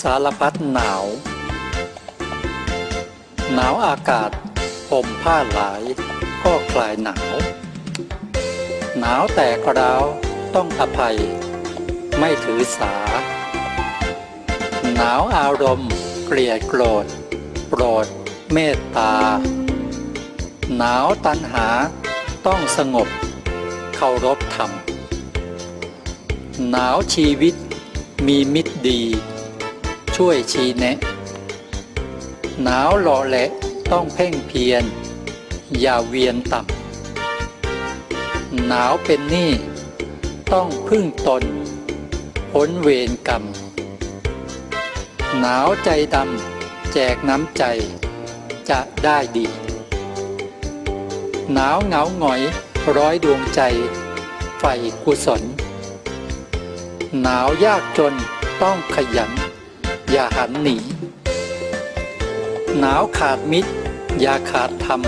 สารพัดหนาว หนาวอากาศห่มผ้าหลายก็คลายหนาว หนาวแต่กราวต้องอภัย ไม่ถือสา หนาวอารมณ์เกลียดโกรธ โปรดเมตตา หนาวตัณหาต้องสงบเคารพธรรม หนาวชีวิตมีมิตรดี ช่วยชี้แนะ หนาวหล่อแหละต้องเพ่งเพียร อย่าเวียนต่ำหนาวเป็นหนี้ต้องพึ่งตนพ้นเวรกรรม หนาวใจดำแจกน้ำใจจะได้ดี หนาวเหงาหงอยร้อยดวงใจไฟกุศล หนาวยากจนต้องขยัน อย่าหันหนี หนาวขาดมิตร อย่าขาดธรรม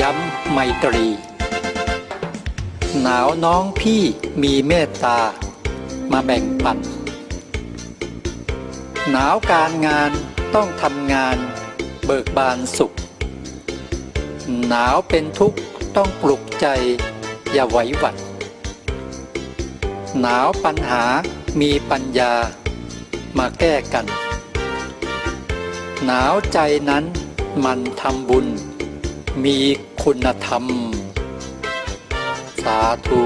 ย้ำไมตรี หนาวน้องพี่มีเมตตา มาแบ่งปัน หนาวการงานต้องทำงาน เบิกบานสุข หนาวเป็นทุกข์ต้องปลุกใจ อย่าไหวหวัดหนาวปัญหามีปัญญา มาแก้กัน หนาวใจนั้นมันทำบุญ มีคุณธรรม สาธุ